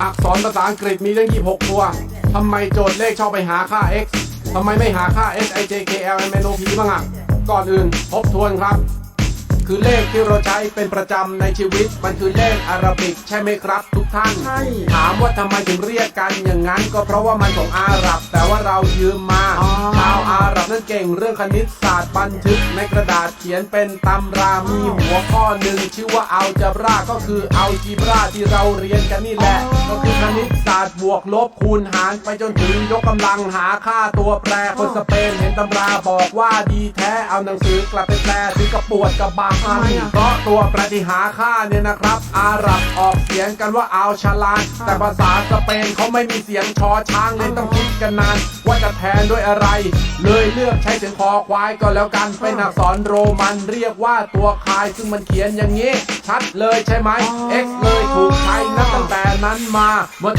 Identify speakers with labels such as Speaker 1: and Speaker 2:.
Speaker 1: อักษรภาษาอังกฤษมีตั้ง26 ตัว ทำไมโจทย์เลขชอบไปหาค่า x ทำไมไม่หาค่า s i j k l m n o p บ้างอะ ก่อนอื่นทบทวนครับ คือเลขที่เราใช้เป็นประจำในชีวิต มันคือเลขอาราบิกใช่ไหมครับทุกท่าน
Speaker 2: ใช่
Speaker 1: ถามว่าทำไมถึงเรียกกันอย่างนั้น ก็เพราะว่ามันของอาหรับ แต่ว่าเรายืมมา
Speaker 2: อ๋อ
Speaker 1: ชาวอาหรับนั่นเก่งเรื่องคณิตศาสตร์บันทึกในกระดาษเขียนเป็นตำรามีหัวข้อหนึ่งชื่อว่าอัลจบราก็คืออัลจีบราที่เราเรียนกันนี่แหละก็ คณิตศาสตร์บวกลบคูณหารไปจนถึงยกกำลังหาค่าตัวแปรคนสเปนเห็นตำราบอกว่าดีแท้เอาหนังสือกลับไปแปลถึงกระปวดกับบางอัน
Speaker 2: ทำไมอะ
Speaker 1: เพราะตัวแปรที่หาค่าเนี่ยนะครับ อาหรับออกเสียงกันว่าอัลชาลานแต่ภาษาสเปนเขาไม่มีเสียงชอช้างเลยต้องคิดกันนาน ว่าจะแทนด้วยอะไร เลยเลือกใช้เสียงคอควายก็แล้วกันเป็นอักษรโรมันเรียกว่าตัวคายซึ่งมันเขียนอย่างนี้ ชัดเลยใช่ไหม X เลยถูก นั้นมาว่า